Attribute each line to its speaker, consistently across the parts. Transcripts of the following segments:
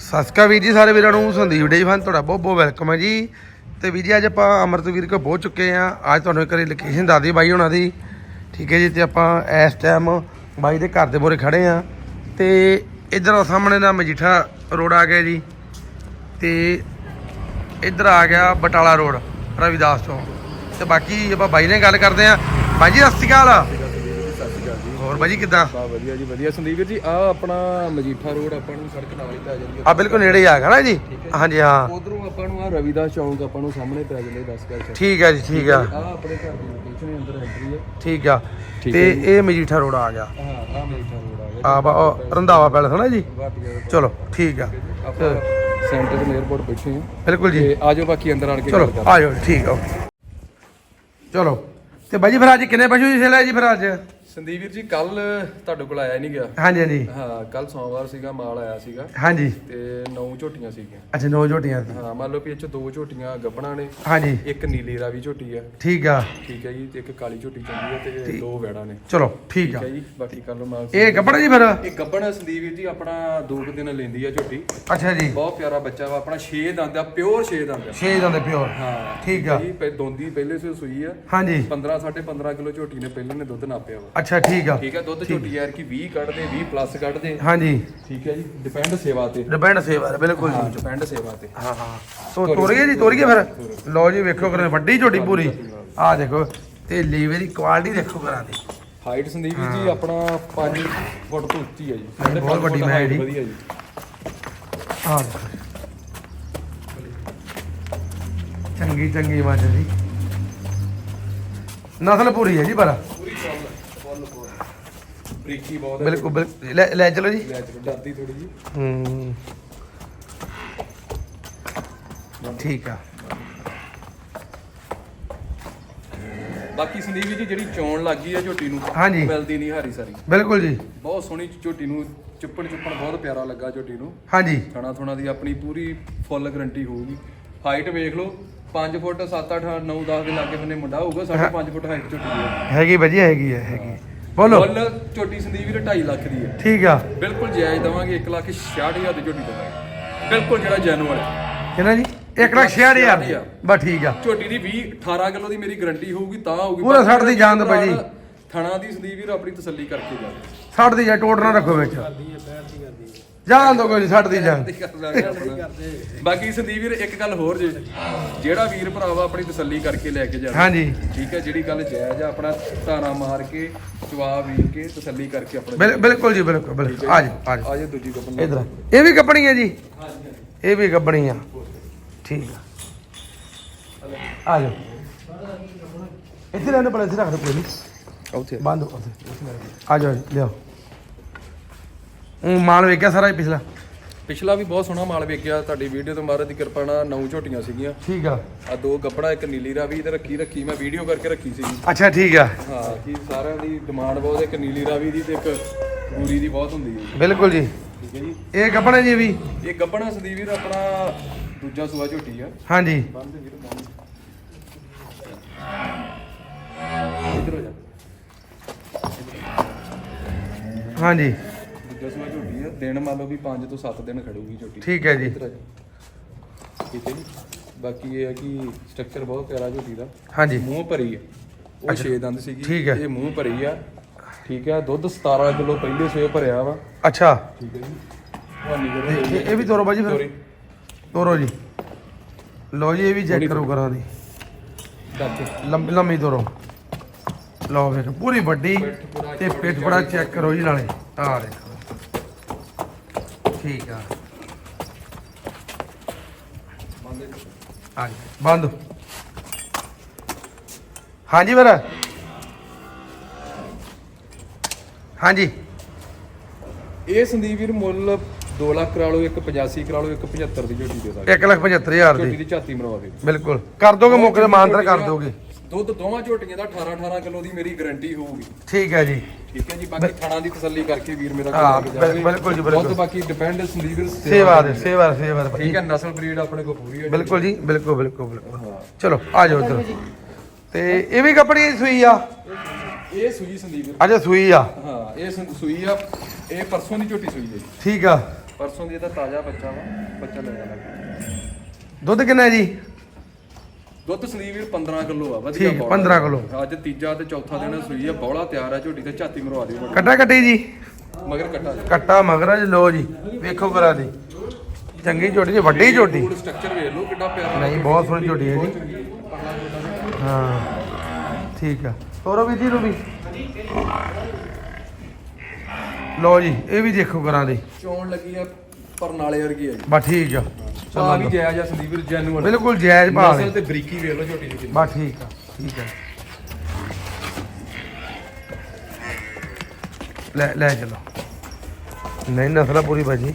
Speaker 1: ਸਤਿ ਸ਼੍ਰੀ ਅਕਾਲ ਵੀਰ ਜੀ, ਸਾਰੇ ਵੀਰਾਂ ਨੂੰ ਸੰਦੀਪ ਡੇ ਫਨ, ਤੁਹਾਡਾ ਬਹੁਤ ਬਹੁਤ ਵੈਲਕਮ ਹੈ ਜੀ। ਤੇ ਵੀਰ ਜੀ, ਅੱਜ ਆਪਾਂ ਅਮਰਤਵੀਰ ਕੋ ਪਹੁੰਚ ਚੁੱਕੇ ਆ ਅੱਜ ਤੁਹਾਨੂੰ ਇੱਕ ਵਾਰੀ ਲੋਕੇਸ਼ਨ ਦੱਸਦੀ ਬਾਈ ਉਹਨਾਂ ਦੀ। ਠੀਕ ਹੈ ਜੀ, ਤੇ ਆਪਾਂ ਇਸ ਟਾਈਮ ਬਾਈ ਦੇ ਘਰ ਦੇ ਮੋਰੇ ਖੜੇ ਆ ਤੇ ਇਧਰ ਸਾਹਮਣੇ ਦਾ ਮਜੀਠਾ ਰੋਡ ਆ ਗਿਆ ਜੀ। ਤੇ ਇੱਧਰ ਆ ਗਿਆ ਬਟਾਲਾ ਰੋਡ, ਰਵਿਦਾਸ ਤੋਂ ਤੇ ਬਾਕੀ ਆਪਾਂ ਬਾਈ ਨੇ ਗੱਲ ਕਰਦੇ ਆ ਬਾਈ ਜੀ, ਸਤਿ ਸ਼੍ਰੀ ਅਕਾਲ।
Speaker 2: ਅਕਾਲ ਜੀ
Speaker 1: ਹੋਰ ਬਾਈ ਜੀ ਕਿੱਦਾਂ?
Speaker 2: ਬਾ ਵਧੀਆ ਜੀ ਵਧੀਆ। ਸੰਦੀਪ ਵੀਰ ਜੀ ਆ ਆਪਣਾ ਮਜੀਠਾ ਰੋਡ ਆਪਾਂ ਨੂੰ ਸੜਕ ਨਾਲ ਹੀ ਪੈ ਜਾਂਦੀ
Speaker 1: ਆ। ਬਿਲਕੁਲ ਨੇੜੇ ਹੀ ਆ ਗਿਆ ਨਾ ਜੀ ਹਾਂਜੀ ਹਾਂ।
Speaker 2: ਉਧਰੋਂ ਆਪਾਂ ਨੂੰ ਆ ਰਵੀਦਾਸ ਚੌਂਕ ਆਪਾਂ ਨੂੰ ਸਾਹਮਣੇ ਪੈ ਜਾਂਦੇ 10 ਕਿਲੋਮੀਟਰ
Speaker 1: ਠੀਕ ਹੈ ਜੀ ਠੀਕ ਆ।
Speaker 2: ਆ ਆਪਣੇ ਘਰ ਦੀ ਲੋਕੇਸ਼ਨ ਅੰਦਰ ਐਂਟਰੀ ਹੈ
Speaker 1: ਠੀਕ ਆ। ਤੇ
Speaker 2: ਹੈ
Speaker 1: ਇਹ ਮਜੀਠਾ ਰੋਡ ਆ ਗਿਆ।
Speaker 2: ਹਾਂ ਆ ਮਜੀਠਾ ਰੋਡ ਆ ਗਿਆ।
Speaker 1: ਆ ਬਾ ਰੰਧਾਵਾ ਪੈਲਸ ਨਾ ਜੀ? ਚਲੋ ਠੀਕ ਆ।
Speaker 2: ਆਪਾਂ ਸੈਂਟਰ ਦੇ 에어ਪੋਰਟ ਬੈਠੇ ਹਾਂ
Speaker 1: ਬਿਲਕੁਲ ਜੀ।
Speaker 2: ਆਜੋ ਬਾਕੀ ਅੰਦਰ ਆਣ ਕੇ
Speaker 1: ਚਲੋ ਆ। ਜਾਓ ਠੀਕ ਆ। ਚਲੋ। ਤੇ ਬਾਈ ਜੀ ਫਿਰ ਅੱਜ ਕਿੰਨੇ ਪਸ਼ੂ ਜੀ ਲੈ ਜੀ ਫਿਰ ਅੱਜ?
Speaker 2: ਹਾਂ। ਸੰਦੀਪ ਵੀਰ ਜੀ ਕੱਲ ਤੁਹਾਡੇ ਕੋਲ ਆਇਆ ਨਹੀਂ ਗਿਆ
Speaker 1: ਹਾਂਜੀ ਹਾਂਜੀ।
Speaker 2: ਹਾਂ ਕੱਲ ਸੋਮਵਾਰ ਸੀਗਾ ਮਾਲ ਆਇਆ ਸੀਗਾ।
Speaker 1: ਹਾਂਜੀ।
Speaker 2: ਤੇ ਨੌ ਝੋਟੀਆਂ ਸੀਗੀਆਂ।
Speaker 1: ਅੱਛਾ ਨੌ ਝੋਟੀਆਂ ਸੀ।
Speaker 2: ਹਾਂ ਮੰਨ ਲਓ ਵੀ ਇਹ ਚ ਦੋ ਝੋਟੀਆਂ ਗੱਬਣਾ ਨੇ
Speaker 1: ਹਾਂਜੀ।
Speaker 2: ਇੱਕ ਨੀਲੀ ਰਾਵੀ ਝੋਟੀ ਆ।
Speaker 1: ਠੀਕ ਆ।
Speaker 2: ਠੀਕ ਹੈ ਜੀ ਤੇ ਇੱਕ ਕਾਲੀ ਝੋਟੀ ਚੰਗੀ ਹੈ ਤੇ ਦੋ ਵੈੜਾਂ ਨੇ।
Speaker 1: ਚਲੋ ਠੀਕ ਆ।
Speaker 2: ਜੀ ਬਾਕੀ ਕੱਲ ਮਾਲ
Speaker 1: ਇਹ ਕੱਪੜਾ ਜੀ ਫਿਰ?
Speaker 2: ਇਹ ਗੱਬਣ ਸੰਦੀਪ ਵੀਰ ਜੀ ਆਪਣਾ ਦੋ ਕੁ ਦਿਨ ਲੈਂਦੀ ਆ ਝੋਟੀ।
Speaker 1: ਅੱਛਾ ਜੀ।
Speaker 2: ਬਹੁਤ ਪਿਆਰਾ ਬੱਚਾ ਵਾ ਆਪਣਾ 6 ਦੰਦ ਆ ਪਿਓਰ 6 ਦੰਦ ਆ।
Speaker 1: ਛੇ ਦੰਦੇ ਪਿਓਰ।
Speaker 2: ਹਾਂ।
Speaker 1: ਠੀਕ ਆ।
Speaker 2: ਜੀ ਦੋਂਦੀ ਪਹਿਲੇ ਸੇ ਸੂਈ ਆ।
Speaker 1: ਹਾਂਜੀ।
Speaker 2: 15 15.5 ਕਿਲੋ ਝੋਟੀ ਨੇ ਪਹਿਲੇ ਨੇ ਦੁੱਧ ਨਾਪਿਆ ਵਾ।
Speaker 1: ਅੱਛਾ ਠੀਕ ਆ।
Speaker 2: ਠੀਕ ਹੈ ਦੁੱਧ ਝੋਟੀ ਯਾਰ ਕੀ 20 ਕੱਢਦੇ 20 ਪਲੱਸ ਕੱਢਦੇ।
Speaker 1: ਹਾਂਜੀ।
Speaker 2: ਠੀਕ ਹੈ ਜੀ ਡਿਪੈਂਡ ਸੇਵਾ ਤੇ।
Speaker 1: ਡਿਪੈਂਡ ਸੇਵਾ ਬਿਲਕੁਲ
Speaker 2: ਹਾਂ
Speaker 1: ਜੀ
Speaker 2: ਡਿਪੈਂਡ ਸੇਵਾ ਤੇ।
Speaker 1: ਹਾਂ ਹਾਂ। ਤੋ ਤੋਰੀਏ ਜੀ ਤੋਰੀਏ ਫਿਰ। ਲਓ ਜੀ ਵੇਖੋ ਕਰੇ ਵੱਡੀ ਝੋਟੀ ਪੂਰੀ। ਆ ਦੇਖੋ ਤੇ ਲੀਵੇ ਦੀ ਕੁਆਲਿਟੀ ਦੇਖੋ ਕਰਾਂ ਦੀ
Speaker 2: ਹਾਈਟ ਸੰਦੀਪ ਜੀ ਆਪਣਾ 5 ਫੁੱਟ ਤੋਂ ਉੱਚੀ ਹੈ ਜੀ।
Speaker 1: ਬਹੁਤ ਵੱਡੀ ਮੈਂ ਜੀ।
Speaker 2: ਵਧੀਆ ਜੀ।
Speaker 1: ਆ ਚੰਗੀ ਚੰਗੀ ਮੱਝ ਜੀ। ਨਸਲ ਪੂਰੀ ਹੈ ਜੀ ਪਰ।
Speaker 2: ਬਰੀਕੀ ਬਹੁਤ ਹੈ।
Speaker 1: ਬਿਲਕੁਲ ਬਿਲਕੁਲ। ਲੈ- ਲੈ ਚਲੋ ਜੀ।
Speaker 2: ਲੈ ਚਲੋ ਡਰਦੀ ਥੋੜੀ ਜੀ।
Speaker 1: ਹੂੰ। ਠੀਕ ਆ।
Speaker 2: ਬਾਕੀ ਸੰਦੀਪ ਜੀ ਜਿਹੜੀ ਚੋਣ ਲੱਗੀ ਹੈ ਝੋਟੀ ਨੂੰ
Speaker 1: ਹਾਂਜੀ।
Speaker 2: ਮਿਲਦੀ ਨਹੀਂ ਹਾਰੀ ਸਾਰੀ।
Speaker 1: ਬਿਲਕੁਲ ਜੀ।
Speaker 2: ਬਹੁਤ ਸੋਹਣੀ ਝੋਟੀ ਨੂੰ ਚੁੱਪਣ ਚੁੱਪਣ ਬਹੁਤ ਪਿਆਰਾ ਲੱਗਾ ਝੋਟੀ ਨੂੰ।
Speaker 1: ਹਾਂਜੀ।
Speaker 2: ਥਣਾ ਥੁਣਾ ਦੀ ਆਪਣੀ ਪੂਰੀ ਫੁੱਲ ਗਰੰਟੀ ਹੋਊਗੀ। ਹਾਈਟ ਵੇਖ ਲਓ 5 ਫੁੱਟ 7 8 9 10 ਦੇ ਲਾਗੇ ਬੰਨੇ ਮੁੰਡਾ ਹੋਊਗਾ 5.5 ਫੁੱਟ ਹਾਈਟ ਝੋਟੀ ਦੀ ਹੈ।
Speaker 1: ਹੈਗੀ ਵਧੀਆ ਹੈਗੀ ਹੈ ਹੈਗੀ ਬੋਲੋ।
Speaker 2: ਫੁੱਲ ਝੋਟੀ ਸੰਦੀਪ ਵੀਰ 2.5 ਲੱਖ ਦੀ ਹੈ।
Speaker 1: ਠੀਕ ਆ।
Speaker 2: ਬਿਲਕੁਲ ਜਾਇਜ਼ ਦਵਾਂਗੇ 1 ਲੱਖ 66000 ਦੀ ਝੋਟੀ ਦਵਾਂਗੇ। ਬਿਲਕੁਲ ਜਿਹੜਾ ਜੈਨੂਅਲ ਹੈ।
Speaker 1: ਕਿੰਨਾ ਜੀ? 1 ਲੱਖ 66000 ਬਸ ਠੀਕ ਆ।
Speaker 2: ਝੋਟੀ ਦੀ 20 18 ਕਿਲੋ ਦੀ ਮੇਰੀ ਗਾਰੰਟੀ ਹੋਊਗੀ ਤਾਂ ਹੋਊਗੀ।
Speaker 1: ਪੂਰਾ ਸੱਠ ਦੀ ਜਾਨ ਦਿਓ ਭਾਈ ਜੀ।
Speaker 2: ਥਣਾ ਦੀ ਸੰਦੀਪ ਵੀਰ ਆਪਣੀ ਤਸੱਲੀ ਕਰਕੇ ਜਾਵੇ
Speaker 1: 60 ਦੀ ਜਾਂ ਟੋਟ ਨਾ ਰੱਖੋ ਵਿੱਚ। ਜਾਣ ਦੋ ਕੋਈ 60 ਦੀ ਜਾਣ।
Speaker 2: ਬਾਕੀ ਸੰਦੀਪ ਵੀਰ ਇੱਕ ਗੱਲ ਹੋਰ ਜੇ। ਜਿਹੜਾ ਵੀਰ ਭਰਾਵਾ ਆਪਣੀ ਤਸੱਲੀ ਕਰਕੇ ਲੈ ਕੇ ਜਾਵੇ
Speaker 1: ਹਾਂਜੀ।
Speaker 2: ਠੀਕ ਹੈ ਜਿਹੜੀ ਗੱਲ ਜਾਇਜ਼ ਆ ਆਪਣਾ ਧਾਰਾ ਮਾਰ ਕੇ ਚਵਾ ਵੀਰ ਕੇ ਤਸੱਲੀ ਕਰਕੇ ਆਪਣਾ
Speaker 1: ਬਿਲ- ਬਿਲਕੁਲ ਜੀ ਬਿਲਕੁਲ ਬਿਲਕੁਲ। ਆ ਜਾ ਆ ਜਾ।
Speaker 2: ਆ ਜਾ ਦੂਜੀ ਗੱਪਨ
Speaker 1: ਇਧਰ ਇਹ ਵੀ ਕੱਪਣੀ ਹੈ ਜੀ? ਇਹ ਵੀ ਕੱਪਣੀ ਆ। ਠੀਕ ਆ। ਆ ਜਾ ਇੱਥੇ ਰਹਿਣ ਬੜਾ ਇੱਥੇ ਰੱਖ ਦੋ ਕੋਈ ਨਹੀਂ
Speaker 2: ਉੱਥੇ
Speaker 1: ਬੰਦ ਉੱਥੇ। ਆ ਜਾਓ ਲਿਆਓ। ਉਹ ਮਾਲ ਵੇਖਿਆ ਸਾਰਾ ਪਿਛਲਾ।
Speaker 2: ਪਿਛਲਾ ਵੀ ਬਹੁਤ ਸੋਹਣਾ ਮਾਲ ਵੇਖਿਆ ਤੁਹਾਡੀ ਵੀਡੀਓ ਤੋਂ ਮਹਾਰਾਜ ਦੀ ਕਿਰਪਾ ਨਾਲ ਨੌ ਝੋਟੀਆਂ ਸੀਗੀਆਂ।
Speaker 1: ਠੀਕ ਆ।
Speaker 2: ਆ ਦੋ ਗੱਪੜਾ ਇੱਕ ਨੀਲੀ ਰਾਵੀ ਤੇ ਰੱਖੀ ਰੱਖੀ ਮੈਂ ਵੀਡੀਓ ਕਰਕੇ ਰੱਖੀ ਸੀਗੀ
Speaker 1: ਅੱਛਾ ਠੀਕ ਆ।
Speaker 2: ਹਾਂ ਕੀ ਸਾਰਿਆਂ ਦੀ ਡਿਮਾਂਡ ਬਹੁਤ ਇੱਕ ਨੀਲੀ ਰਾਵੀ ਦੀ ਤੇ ਇੱਕ ਗੂਰੀ ਦੀ ਬਹੁਤ ਹੁੰਦੀ ਹੈ।
Speaker 1: ਬਿਲਕੁਲ ਜੀ।
Speaker 2: ਠੀਕ ਹੈ ਜੀ।
Speaker 1: ਇਹ ਕੱਪੜੇ ਜੀ ਵੀ।
Speaker 2: ਇਹ ਗੱਬਣਾ ਸੰਦੀਪ ਵੀਰ ਆਪਣਾ ਦੂਜਾ ਸੂਆ ਝੋਟੀ ਆ।
Speaker 1: ਹਾਂਜੀ।
Speaker 2: ਬੰਦ ਵੀਰ ਬੰਦ। ਇੱਧਰ ਹੋ ਜਾ।
Speaker 1: ਹਾਂਜੀ।
Speaker 2: ਦਿਨ ਮੰਨ ਲਓ ਵੀ 5 ਤੋਂ 7 ਦਿਨ ਖੜੂਗੀ ਝੋਟੀ
Speaker 1: ਠੀਕ ਹੈ ਜੀ।
Speaker 2: ਠੀਕ ਹੈ ਜੀ। ਬਾਕੀ ਇਹ ਹੈ ਕਿ ਸਟਰਕਚਰ ਬਹੁਤ ਪਿਆਰਾ ਝੋਟੀ ਦਾ।
Speaker 1: ਹਾਂਜੀ।
Speaker 2: ਮੂੰਹ ਭਰੀ ਹੈ। ਉਹ 6 ਦੰਦ ਸੀਗੀ।
Speaker 1: ਠੀਕ ਹੈ।
Speaker 2: ਇਹ ਮੂੰਹ ਭਰੀ ਆ। ਠੀਕ ਹੈ। ਦੁੱਧ 17 ਕਿਲੋ ਪਹਿਲੇ ਸਵੇ ਭਰਿਆ ਵਾ।
Speaker 1: ਅੱਛਾ।
Speaker 2: ਠੀਕ ਹੈ ਜੀ। ਹਵਾਨੀ
Speaker 1: ਇਹ
Speaker 2: ਕਰੋ।
Speaker 1: ਇਹ ਵੀ ਤੋਰੋ ਬਾਜੀ ਫਿਰ।
Speaker 2: ਸੋਰੀ
Speaker 1: ਤੋਰੋ ਜੀ। ਲਓ ਜੀ ਇਹ ਵੀ ਚੈੱਕ ਕਰੋ ਕਰਾਂ ਦੀ।
Speaker 2: ਦੱਸ
Speaker 1: ਲੰਬੀ ਲੰਮੀ ਤੋਰੋ। ਲਓ ਵੇਖ ਪੂਰੀ ਵੱਡੀ ਤੇ ਪਿੱਠ ਬੜਾ ਚੈੱਕ ਕਰੋ ਜੀ ਨਾਲੇ। ਆ ਦੇਖੋ। ਠੀਕ ਆ। ਹਾਂਜੀ ਬੰਦ। ਹਾਂਜੀ ਵੀਰ ਹਾਂਜੀ।
Speaker 2: ਇਹ ਸੰਦੀਪ ਵੀਰ ਮੁੱਲ 2 ਲੱਖ ਕਰਾ ਲਓ ਇੱਕ 85 ਕਰਾ ਲਓ ਇੱਕ 75 ਦੀ ਝੋਟੀ ਦੇ ਦਾਂਗੇ
Speaker 1: 175000
Speaker 2: ਝੋਟੀ
Speaker 1: ਦੀ।
Speaker 2: ਦੀ ਝਾਤੀ ਬਣਵਾਵੇ
Speaker 1: ਬਿਲਕੁਲ। ਕਰ ਦੋਗੇ ਮੌਕੇ ਤੇ ਮਾਨਤਰ ਕਰ ਦੋਗੇ।
Speaker 2: ਦੁੱਧ ਦੋਵਾਂ ਝੋਟੀਆਂ ਦਾ 18 18 ਕਿਲੋ ਦੀ ਮੇਰੀ ਗਾਰੰਟੀ ਹੋਊਗੀ।
Speaker 1: ਠੀਕ ਹੈ ਜੀ।
Speaker 2: ਠੀਕ ਹੈ ਜੀ ਬਾਕੀ ਥਾਣਾ ਦੀ ਤਸੱਲੀ ਕਰਕੇ ਵੀਰ ਮੇਰਾ
Speaker 1: ਹਾਂ, ਬਿਲਕੁਲ ਜੀ, ਬਿਲਕੁਲ।
Speaker 2: ਦੁੱਧ ਬਾਕੀ ਡਿਪੈਂਡ ਸੰਦੀਪ
Speaker 1: ਸੇਵਾ ਦੇ ਸੇਵਾ ਸੇਵਾ ਦੇ।
Speaker 2: ਠੀਕ ਹੈ ਨਸਲ ਬਰੀਡ ਆਪਣੇ ਕੋਲ ਪੂਰੀ ਹੈ
Speaker 1: ਬਿਲਕੁਲ ਜੀ ਬਿਲਕੁਲ ਬਿਲਕੁਲ ਬਿਲਕੁਲ। ਚਲੋ ਆ ਜਾਓ ਇੱਧਰ। ਤੇ ਇਹ ਵੀ ਕੱਪੜੀ ਸੂਈ ਆ?
Speaker 2: ਇਹ ਸੂਈ ਸੰਦੀਪ।
Speaker 1: ਅਜੇ ਸੂਈ ਆ।
Speaker 2: ਹਾਂ ਇਹ ਸੂਈ ਆ। ਇਹ ਪਰਸੋਂ ਦੀ ਝੋਟੀ ਸੂਈ ਹੈ।
Speaker 1: ਠੀਕ ਆ।
Speaker 2: ਪਰਸੋਂ ਦੀ ਇਹਦਾ ਤਾਜ਼ਾ ਬੱਚਾ ਵਾ ਬੱਚਾ ਲੈ ਜਾਣਾ
Speaker 1: ਦੁੱਧ ਕਿੰਨਾ ਹੈ ਜੀ?
Speaker 2: ਦੁੱਧ ਸੰਦੀਪ ਵੀਰ 15 ਕਿਲੋ ਆ ਵਧੀਆ
Speaker 1: ਠੀਕ,
Speaker 2: ਬੌਲਾ।
Speaker 1: 15 ਕਿਲੋ।
Speaker 2: ਅੱਜ ਤੀਜਾ ਤੇ ਚੌਥਾ ਦਿਨ ਸੂਈ ਆ ਬੌਲਾ ਤਿਆਰ ਆ ਝੋਟੀ ਤੇ ਝਾਤੀ ਮਰਵਾ ਦਿਓ।
Speaker 1: ਕੱਟਾ ਕੱਟੀ ਜੀ?
Speaker 2: ਮਗਰ ਕੱਟਾ ਜੀ।
Speaker 1: ਕੱਟਾ ਮਗਰਾ ਜੀ ਲੋ ਜੀ ਵੇਖੋ ਕਰਾ ਦੀ ਚੰਗੀ ਝੋਟੀ ਜੀ ਵੱਡੀ ਝੋਟੀ।
Speaker 2: ਸਟਰਕਚਰ ਵੇਖ ਲਓ ਕਿੱਡਾ ਪਿਆਰਾ।
Speaker 1: ਨਹੀਂ ਬਹੁਤ ਸੋਹਣੀ ਝੋਟੀ ਹੈ ਜੀ।
Speaker 2: ਹੈ।
Speaker 1: ਠੀਕ ਆ। ਤੋਰੋ ਵੀ ਜੀ ਨੂੰ ਵੀ? ਲੋ ਜੀ ਇਹ ਵੀ ਦੇਖੋ ਕਰਾਂ ਦੀ
Speaker 2: ਚੋਣ ਲੱਗੀ ਆ ਪਰ ਨਾਲੇ ਵਰਗੀ ਆ ਜੀ।
Speaker 1: ਬਸ ਠੀਕ ਆ।
Speaker 2: ਪਾ ਵੀ ਜਾਇਜ਼ ਆ ਸੰਦੀਪ ਵੀਰ ਜੈਨੂਅਲ
Speaker 1: ਬਿਲਕੁਲ ਜਾਇਜ਼ ਭਾਅ ਨੇ
Speaker 2: ਤੇ ਬਰੀਕੀ ਵੇਖ ਲਓ ਦੀ ਕਿੰਨੀ।
Speaker 1: ਬਸ ਠੀਕ ਆ ਠੀਕ ਆ। ਲੈ ਲੈ ਚਲੋ। ਨਹੀਂ ਨਸਲਾ ਪੂਰੀ ਭਾਜੀ।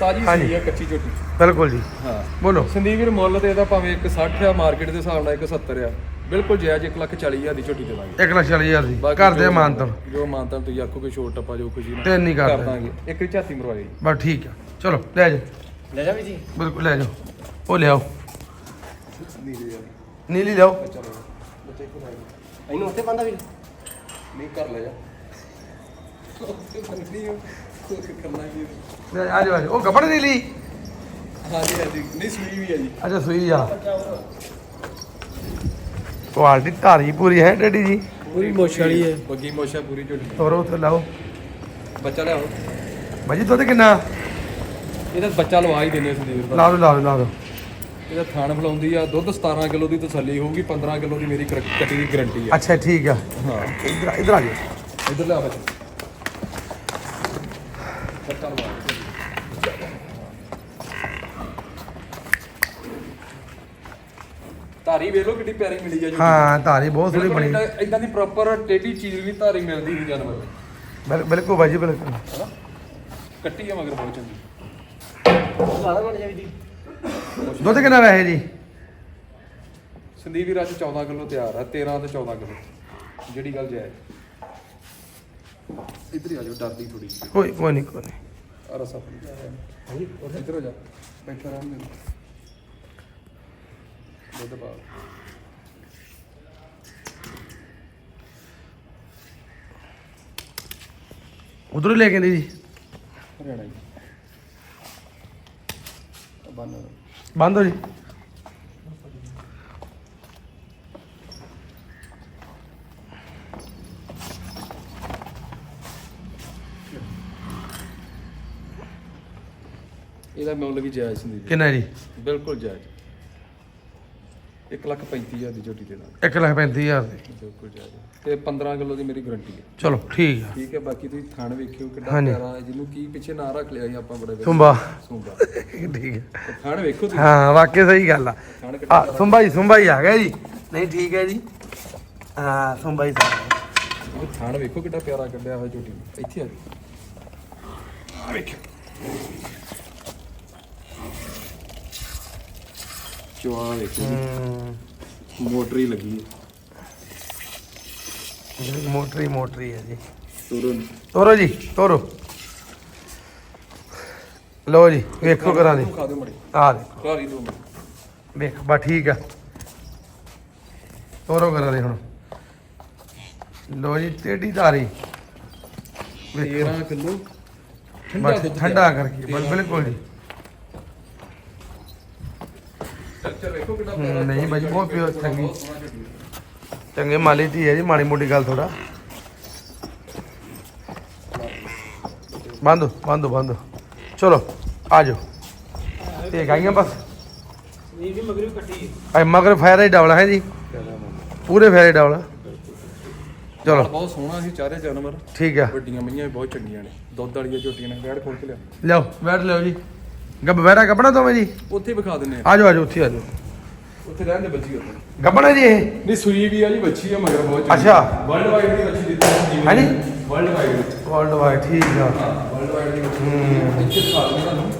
Speaker 2: ਤਾਜੀ
Speaker 1: ਹਾਂਜੀ।
Speaker 2: ਆ ਕੱਚੀ ਝੋਟੀ
Speaker 1: ਬਿਲਕੁਲ ਜੀ।
Speaker 2: ਹਾਂ।
Speaker 1: ਬੋਲੋ।
Speaker 2: ਸੰਦੀਪ ਵੀਰ ਮੁੱਲ ਤੇ ਇਹਦਾ ਭਾਵੇਂ 160 ਆ ਮਾਰਕੀਟ ਦੇ ਹਿਸਾਬ ਨਾਲ 170 ਆ। ਬਿਲਕੁਲ ਜਾਇਜ਼ 1 ਲੱਖ 40 ਹਜ਼ਾਰ ਦੀ ਝੋਟੀ ਦੇਵਾਂਗੇ।
Speaker 1: 1 ਲੱਖ 40 ਹਜ਼ਾਰ ਦੀ।
Speaker 2: ਬਾਕੀ
Speaker 1: ਘਰ ਦੇ
Speaker 2: ਜੋ-
Speaker 1: ਮਾਨਤਨ।
Speaker 2: ਜੋ ਮਾਨਤਨ ਤੁਸੀਂ ਆਖੋਗੇ ਛੋਟ ਟੱਪਾ ਜੋ ਖੁਸ਼ੀ ਨਾਲ
Speaker 1: ਤੇ ਨਹੀਂ
Speaker 2: ਕਰ
Speaker 1: ਕਰਦੇ
Speaker 2: ਦਾਂਗੇ। ਇੱਕ ਹੀ ਝਾਤੀ ਮਰਵਾਈ।
Speaker 1: ਬਸ ਠੀਕ ਆ। ਚਲੋ ਲੈ ਜਾਓ।
Speaker 2: ਲੈ ਜਾ ਵੀ ਜੀ।
Speaker 1: ਬਿਲਕੁਲ ਲੈ ਜਾਓ। ਉਹ ਲਿਆਓ। ਨੀਲੀ ਲਿਆਓ।
Speaker 2: ਚਲੋ ਬੱਚੇ ਕੋ
Speaker 3: ਇਹਨੂੰ ਉੱਤੇ ਬੰਦਾ ਵੀ
Speaker 2: ਨਹੀਂ ਕਰ ਲੈ ਜਾ। ਉੱਥੇ ਹੋ ਕਰਨਾ ਕੀ
Speaker 1: ਲੈ ਆ ਜਾਓ ਆ ਜਾਓ। ਉਹ ਕੱਪੜੇ ਨੀਲੀ।
Speaker 2: ਹਾਂਜੀ ਹਾਂਜੀ। ਨਹੀਂ ਸੂਈ ਵੀ ਆ ਜੀ।
Speaker 1: ਅੱਛਾ ਸੂਈ ਆ। ਕੁਆਲਿਟੀ ਧਾਰੀ ਪੂਰੀ ਹੈ ਡੈਡੀ ਜੀ?
Speaker 3: ਪੂਰੀ ਮੋਛ ਵਾਲੀ ਹੈ।
Speaker 2: ਬੱਗੀ ਮੋਸ਼ਾ ਪੂਰੀ ਝੋਟੀ
Speaker 1: ਤੋਰੋ ਉੱਥੇ ਲਾਓ।
Speaker 2: ਬੱਚਾ ਲਿਆਓ।
Speaker 1: ਭਾਜੀ ਦੁੱਧ ਕਿੰਨਾ?
Speaker 2: ਇਹਦਾ ਬੱਚਾ ਲਵਾ ਹੀ ਦਿੰਦੇ ਸੰਦੀਪ
Speaker 1: ਲਾ ਦੋ ਲਾ ਦੋ ਲਾ
Speaker 2: ਇਹਦਾ ਥਾਣ ਫਲਾਉਂਦੀ ਆ। ਦੁੱਧ 17 ਕਿਲੋ ਦੀ ਤਸੱਲੀ ਹੋਊਗੀ 15 ਕਿਲੋ ਦੀ ਮੇਰੀ ਕੱਟੀ ਦੀ ਗਾਰੰਟੀ ਆ।
Speaker 1: ਅੱਛਾ ਠੀਕ ਆ।
Speaker 2: ਹਾਂ।
Speaker 1: ਇਧਰ ਇਧਰ ਆ ਜਾਓ।
Speaker 2: ਇਧਰ ਲਿਆ ਬੱਚਾ ਲਵਾ ਧਾਰੀ ਵੇਖ ਲਓ ਕਿੰਨੀ ਪਿਆਰੀ ਮਿਲੀ ਆ ਜੀ।
Speaker 1: ਹਾਂ ਧਾਰੀ ਬਹੁਤ ਸੋਹਣੀ ਬਣੀ।
Speaker 2: ਇਦਾਂ ਦੀ ਪ੍ਰੋਪਰ ਟੇਢੀ ਚੀਜ਼ ਵੀ ਧਾਰੀ ਮਿਲਦੀ ਨਹੀਂ ਜਾਨਵਰ
Speaker 1: ਬਿਲ- ਬਿਲਕੁਲ ਭਾਜੀ ਬਿਲਕੁਲ।
Speaker 2: ਹਨਾ? ਕੱਟੀ ਆ ਮਗਰ ਬਹੁਤ ਚੰਗੀ।
Speaker 3: ਜ਼ਿਆਦਾ ਬਣ ਜਾਵੀ ਦੀ
Speaker 1: ਦੁੱਧ ਕਿੰਨਾ ਵੈਸੇ ਜੀ?
Speaker 2: ਸੰਦੀਪ ਵੀਰ ਅੱਜ 14 ਕਿਲੋ ਤਿਆਰ ਆ 13 ਤੇ 14 ਕਿਲੋ। ਜਿਹੜੀ ਗੱਲ ਜਾਇਜ਼। ਇੱਧਰ ਹੀ ਆ ਜਾਓ ਡਰਦੀ ਥੋੜੀ
Speaker 1: ਕੋਈ ਕੋਈ ਨਹੀਂ ਕੋਈ ਨਹੀਂ
Speaker 2: ਆ ਰਸਾ ਹਾਂਜੀ ਇੱਧਰ ਹੋ ਜਾ। ਬੈਠਾ ਰਹਿਣ ਦੇ। ਦੁੱਧ ਪਾ
Speaker 1: ਉਧਰੋਂ ਲੈ ਕੇ ਆਂਦੀ ਜੀ।
Speaker 2: ਹਰਿਆਣਾ ਜੀ। ਬੰਨ
Speaker 1: ਬੰਦ ਹੋ ਜੀ।
Speaker 2: ਇਹਦਾ ਮੁੱਲ ਵੀ ਜਾਇਜ਼ ਜੀ।
Speaker 1: ਕਿੰਨਾ ਜੀ?
Speaker 2: ਬਿਲਕੁਲ ਜਾਇਜ਼। 1 ਲੱਖ 35 ਦੀ ਝੋਟੀ ਦੇ ਨਾਲ।
Speaker 1: 1 ਲੱਖ 35000 ਦੀ।
Speaker 2: ਬਿਲਕੁਲ ਜਾਇਜ਼ ਤੇ 15 ਕਿਲੋ ਦੀ ਮੇਰੀ ਗਾਰੰਟੀ ਹੈ।
Speaker 1: ਚਲੋ ਠੀਕ ਆ।
Speaker 2: ਠੀਕ ਹੈ ਬਾਕੀ ਤੁਸੀਂ ਥਣ ਵੇਖਿਓ ਕਿੱਡਾ
Speaker 1: ਹਾਂਜੀ।
Speaker 2: ਪਿਆਰਾ ਹੈ, ਜਿਹਨੂੰ ਕੀ ਪਿੱਛੇ ਨਾਂ ਰੱਖ ਲਿਆ ਸੀ ਆਪਾਂ ਬੜੇ।
Speaker 1: ਸੁੰਬਾ।
Speaker 2: ਸੁੰਬਾ।
Speaker 1: ਠੀਕ ਹੈ।
Speaker 2: ਤੇ ਥਣ ਵੇਖੋ ਤੁਸੀਂ।
Speaker 1: ਹਾਂ ਵਾਕਿਆ ਸਹੀ ਗੱਲ ਆ।
Speaker 2: ਥਣ ਕਿੱਡਾ
Speaker 1: ਆ ਸੁੰਬਾ ਹੀ ਸੁੰਬਾ ਹੀ ਆ ਗਿਆ ਜੀ। ਨਹੀਂ ਠੀਕ ਹੈ ਜੀ। ਹਾਂ ਸੁੰਬਾ ਹੀ ਸਾਹਿਬ
Speaker 2: ਇਹ ਥਣ ਵੇਖੋ ਕਿੱਡਾ ਪਿਆਰਾ ਕੱਢਿਆ ਹੋਇਆ ਝੋਟੀ ਨੂੰ। ਇੱਥੇ ਆ ਜਾਓ। ਆ ਵੇਖਿਓ। ਚਵਾ ਵੇਖੋ
Speaker 1: ਹੂੰ।
Speaker 2: ਮੋਟਰ ਹੀ ਲੱਗੀ ਹੈ।
Speaker 1: ਜਿਹੜੀ ਮੋਟਰੀ ਮੋਟਰੀ ਹੈ ਜੀ।
Speaker 2: ਤੁਰਨ
Speaker 1: ਤੋਰੋ ਜੀ ਤੋਰੋ। ਲੋ ਜੀ ਵੇਖੋ ਕਰਾਂ ਦੀ।
Speaker 2: ਖਾ ਦਿਓ ਮੜੀ।
Speaker 1: ਆ
Speaker 2: ਦੋ
Speaker 1: ਵੇਖ ਬਾ ਠੀਕ ਆ। ਤੋਰੋ ਕਰਾਂ ਦੀ ਹੁਣ। ਲੋ ਜੀ ਟੇਢੀ ਧਾਰੀ। ਵੇਖੋ।
Speaker 2: 13 ਕਿਲੋ।
Speaker 1: ਬਸ ਠੰਡਾ ਕਰਕੇ ਬਸ ਬਿਲਕੁਲ ਜੀ
Speaker 2: ਸਟਰਕਚਰ ਵੇਖੋ ਕਿੰਨਾ
Speaker 1: ਹੂੰ,
Speaker 2: ਪਿਆਰਾ
Speaker 1: ਨਹੀਂ ਬਾਈ, ਬਹੁਤ
Speaker 2: ਬਹੁਤ
Speaker 1: ਚੰਗੀ।
Speaker 2: ਹੈ।
Speaker 1: ਚੰਗੇ ਮਾਲੀ ਧੀ ਹੈ ਜੀ ਮਾੜੀ ਮੋਟੀ ਗੱਲ ਥੋੜਾ ਬੰਦੋ ਬੰਦੋ ਬੰਦੋ ਚਲੋ ਆ ਜਾਓ। ਇਹ ਗਾਈਆਂ ਬਸ।
Speaker 3: ਇਹ ਵੀ ਮਗਰੀ ਕੱਟੀ
Speaker 1: ਐ ਮਗਰ ਫਾਇਰ ਹੀ ਡਬਲ ਹੈ ਜੀ। ਪੂਰੇ ਫਾਇਰ ਡਬਲ। ਚਲੋ।
Speaker 2: ਬਹੁਤ ਸੋਹਣਾ ਸੀ ਚਾਰੇ ਜਾਨਵਰ।
Speaker 1: ਠੀਕ ਆ।
Speaker 2: ਵੱਡੀਆਂ ਮਈਆਂ ਬਹੁਤ ਚੰਗੀਆਂ ਨੇ। ਦੁੱਧ ਵਾਲੀਆਂ ਝੋਟੀਆਂ ਨੇ ਬੈਠ ਖੋਲ ਕੇ ਲਿਆ
Speaker 1: ਲਿਓ ਬੈਠ ਲਿਓ ਜੀ। ਗੱਬ ਬੈਠਾ ਗੱਬਣਾ ਦੋਵੇਂ ਜੀ?
Speaker 2: ਉੱਥੇ ਹੀ ਵਿਖਾ ਦਿੰਨੇ ਆ।
Speaker 1: ਆ ਜਾਓ ਆ ਜਾਓ ਉੱਥੇ ਆ ਜਾਓ।
Speaker 2: ਉੱਥੇ ਰਹਿਣ ਦੇ ਬੱਚੀ ਉੱਥੇ।
Speaker 1: ਗੱਬਣਾ ਜੀ ਇਹ?
Speaker 2: ਨਹੀਂ ਸੂਈ ਵੀ ਆ ਜੀ ਬੱਚੀ ਆ ਮਗਰ ਬਹੁਤ
Speaker 1: ਅੱਛਾ।
Speaker 2: ਵਰਲਡ ਵਾਈਡ ਦੀ ਬੱਚੀ ਦਿੱਤੀ ਹੈ
Speaker 1: ਹਾਂਜੀ?
Speaker 2: ਵਰਲਡ ਵਾਈਡ
Speaker 1: ਵਰਲਡ ਵਾਈਡ ਠੀਕ ਆ।
Speaker 2: ਵਰਲਡ ਵਾਈਡ ਦੀ ਬੱਚੀ ਇੱਥੇ ਦਿਖਾ ਦਿੰਦੇ ਤੁਹਾਨੂੰ।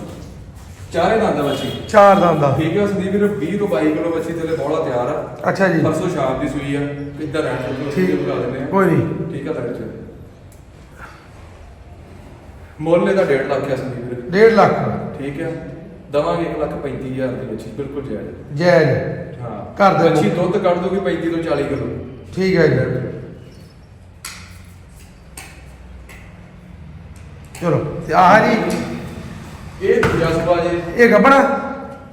Speaker 2: ਚਾਰੇ ਦੰਦ ਆ ਬੱਚੀ
Speaker 1: ਚਾਰ ਦੰਦ ਦਾ
Speaker 2: ਠੀਕ ਹੈ ਸੰਦੀਪ ਵੀਰ 20 ਤੋਂ 22 ਕਿਲੋ ਬੱਚੀ ਤੇਰੇ ਬੋਲਾ ਤਿਆਰ ਆ।
Speaker 1: ਅੱਛਾ ਜੀ।
Speaker 2: ਪਰਸੋਂ ਸ਼ਾਮ ਦੀ ਸੂਈ ਆ ਇੱਧਰ ਰਹਿਣ ਦੇ
Speaker 1: ਠੀਕ।
Speaker 2: ਵਿਖਾ ਦਿੰਦੇ ਆ
Speaker 1: ਕੋਈ ਨਹੀਂ।
Speaker 2: ਠੀਕ ਆ ਲੈ ਚ ਮੁੱਲ ਇਹਦਾ 1.5 ਲੱਖ ਆ ਸੰਦੀਪ ਵੀਰ।
Speaker 1: 1.5 ਲੱਖ।
Speaker 2: ਠੀਕ ਹੈ ਦਵਾਂਗੇ 1 ਲੱਖ 35000 ਦੀ ਵੱਛੀ ਬਿਲਕੁਲ ਜਾਇਜ਼
Speaker 1: ਹੈ।
Speaker 2: ਹਾਂ।
Speaker 1: ਘਰ ਦੇ
Speaker 2: ਵੱਛੀ ਦੁੱਧ ਕੱਢ ਦੂਗੀ 35 ਤੋਂ 40 ਕਿਲੋ।
Speaker 1: ਠੀਕ ਹੈ ਜੀ। ਚਲੋ ਤੇ ਆਹ ਜੀ।
Speaker 2: ਇਹ ਦੂਜਾ ਜੀ।
Speaker 1: ਇਹ ਗੱਬੜਾ।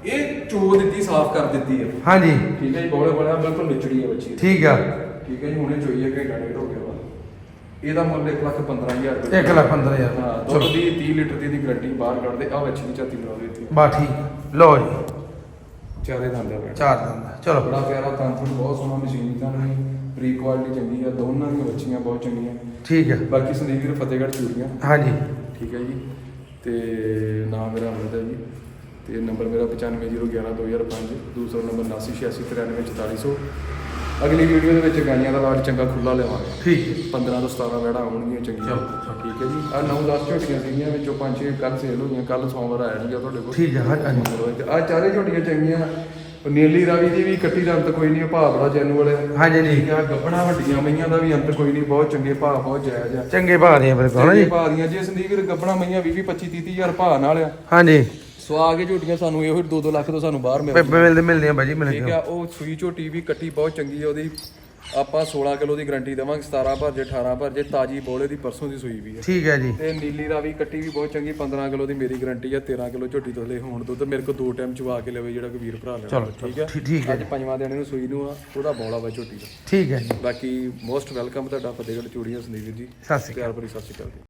Speaker 2: ਇਹ ਚੋ ਦਿੱਤੀ ਸਾਫ਼ ਕਰ ਦਿੱਤੀ ਹੈ।
Speaker 1: ਹਾਂਜੀ।
Speaker 2: ਠੀਕ ਹੈ ਜੀ ਬੋਲੇ ਬੋਲੇ ਬਿਲਕੁਲ ਨਿਚੜੀ ਹੈ ਬੱਚੀ
Speaker 1: ਠੀਕ ਆ।
Speaker 2: ਠੀਕ ਹੈ ਜੀ ਹੁਣੇ ਚੋਈਏ ਹੈ ਘੰਟਾ ਡੇਢ ਇਹਦਾ ਮੁੱਲ 1 ਲੱਖ 15000 ਰੁਪਏ
Speaker 1: 1 ਲੱਖ 15000
Speaker 2: ਹਾਂ ਦੁੱਧ ਦੀ 30 ਲੀਟਰ ਦੀ ਦੀ ਗਰੰਟੀ ਬਾਹਰ ਕੱਢਦੇ ਆ ਬੱਚੀ ਦੀ ਝਾਤੀ ਬਣਾ ਦਿੱਤੀ
Speaker 1: ਬਾ ਠੀਕ ਲਓ ਜੀ।
Speaker 2: ਚਾਰੇ ਦੰਦ ਆ
Speaker 1: ਚਾਰ ਦਿਨ ਦਾ ਚਲੋ।
Speaker 2: ਬੜਾ ਪਿਆਰਾ ਤੰਤਰ ਬਹੁਤ ਸੋਹਣਾ ਮਸ਼ੀਨ ਦਾ ਨਹੀਂ। ਬਰੀਕ ਕੁਆਲਿਟੀ ਚੰਗੀ ਆ ਦੋਨਾਂ ਦੀਆਂ ਬੱਚੀਆਂ ਬਹੁਤ ਚੰਗੀਆਂ।
Speaker 1: ਠੀਕ ਹੈ
Speaker 2: ਬਾਕੀ ਸੰਦੀਪ ਵੀਰ ਫਤਿਹਗੜ੍ਹ ਚੂੜੀਆਂ।
Speaker 1: ਹਾਂਜੀ।
Speaker 2: ਠੀਕ ਹੈ ਜੀ। ਤੇ ਨਾਮ ਮੇਰਾ ਅਮਰਤ ਹੈ ਜੀ। ਤੇ ਨੰਬਰ ਮੇਰਾ 9501 2005 ਦੂਸਰਾ ਨੰਬਰ 7986934400 ਅਗਲੀ ਵੀਡੀਓ ਦੇ ਵਿੱਚ ਗਾਈਆਂ ਦਾ ਲਾਟ ਚੰਗਾ ਖੁੱਲਾ ਲਿਆਵਾਂਗੇ।
Speaker 1: ਠੀਕ ਹੈ।
Speaker 2: 15 ਤੋਂ 17 ਵੜਾ ਆਉਣਗੀਆਂ ਚੰਗੀਆਂ। ਠੀਕ ਹੈ ਜੀ। ਆ 9 10 ਝੋਟੀਆਂ ਸੀਗੀਆਂ ਵਿੱਚੋਂ 5 6 ਕੱਲ ਸੇਲ ਹੋਈਆਂ ਕੱਲ ਸੋਮਵਾਰ ਆਇਆ ਨਹੀਂਗਾ ਤੁਹਾਡੇ ਕੋਲ।
Speaker 1: ਠੀਕ ਹੈ ਹਾਂਜੀ। ਹਾਂਜੀ
Speaker 2: ਆ ਚਾਰੇ ਝੋਟੀਆਂ ਚੰਗੀਆਂ। ਨੀਲੀ ਰਾਵੀ ਦੀ ਵੀ ਕੱਟੀ ਦਾ ਅੰਤ ਕੋਈ ਨਹੀਂ ਭਾਅ ਬੜਾ ਜੈਨੂ ਵਾਲੇ।
Speaker 1: ਹਾਂਜੀ ਜੀ।
Speaker 2: ਠੀਕ ਆ ਗੱਬਣਾ ਵੱਡੀਆਂ ਮਈਆਂ ਦਾ ਵੀ ਅੰਤ ਕੋਈ ਨਹੀਂ ਬਹੁਤ ਚੰਗੇ ਭਾਅ ਬਹੁਤ ਜਾਇਜ਼ ਆ।
Speaker 1: ਚੰਗੇ ਭਾਅ ਦੀਆਂ ਬਿਲਕੁਲ ਜੀ
Speaker 2: ਭਾਅ ਦੀਆਂ। ਜੇ ਸੰਦੀਪ ਵੀਰ ਗੱਬਣਾ ਮਈਆਂ 20 25 30 ਹਜ਼ਾਰ ਭਾਅ ਨਾਲ ਆ।
Speaker 1: ਹਾਂਜੀ।
Speaker 2: ਸੋ ਆ ਕੇ ਝੋਟੀਆਂ ਸਾਨੂੰ ਇਹੋ 2-2 ਲੱਖ ਤੋਂ ਸਾਨੂੰ ਬਾਹਰ
Speaker 1: ਪੇ-
Speaker 2: ਮਿਲਦੀਆਂ
Speaker 1: ਮਿਲਦੇ ਮਿਲਦੇ ਆ
Speaker 2: ਠੀਕ
Speaker 1: ਮਿਲਦੇ
Speaker 2: ਆ ਉਹ ਸੂਈ ਝੋਟੀ ਵੀ ਕੱਟੀ ਬਹੁਤ ਚੰਗੀ ਆ ਉਹਦੀ ਆਪਾਂ 16 ਕਿਲੋ ਦੀ ਗਾਰੰਟੀ ਦੇਵਾਂਗੇ 17 ਭਰ ਜੇ 18 ਭਰ ਜੇ ਤਾਜੀ ਬੋਲੇ ਦੀ ਪਰਸੋਂ ਦੀ ਸੂਈ ਵੀ ਆ।
Speaker 1: ਠੀਕ ਹੈ ਜੀ।
Speaker 2: ਤੇ ਨੀਲੀ ਦਾ ਵੀ ਕੱਟੀ ਵੀ ਬਹੁਤ ਚੰਗੀ 15 ਕਿਲੋ ਦੀ ਮੇਰੀ ਗਾਰੰਟੀ ਆ 13 ਕਿਲੋ ਝੋਟੀ ਤੋਂ ਲੈ ਹੁਣ ਦੁੱਧ ਮੇਰੇ ਕੋਲ ਦੋ ਟਾਈਮ ਚਵਾ ਕੇ ਲਵੇ ਜਿਹੜਾ ਕੋਈ ਵੀਰ ਭਰਾ ਲੈਣਾ।
Speaker 1: ਚਲੋ,
Speaker 2: ਠੀਕ ਆ?
Speaker 1: ਠੀਕ- ਠੀਕ ਹੈ
Speaker 2: ਅੱਜ ਪੰਜਵਾਂ ਦਿਨ ਇਹਨੂੰ ਸੂਈ ਨੂੰ ਆ ਉਹਦਾ ਬੋਲਾ ਵਾ ਝੋਟੀ ਦਾ।
Speaker 1: ਠੀਕ ਹੈ ਜੀ।
Speaker 2: ਬਾਕੀ ਮੋਸਟ ਵੈਲਕਮ ਤੁਹਾਡਾ ਫਤਿਹਗੜ੍ਹ ਚੂੜੀਆਂ ਸੰਦੀਪ ਜੀ।
Speaker 1: ਸਤਿ ਸ਼੍ਰੀ ਅਕਾਲ।
Speaker 2: ਪਿਆਰ ਭਰੀ ਸਤਿ ਸ਼੍ਰੀ ਅਕਾਲ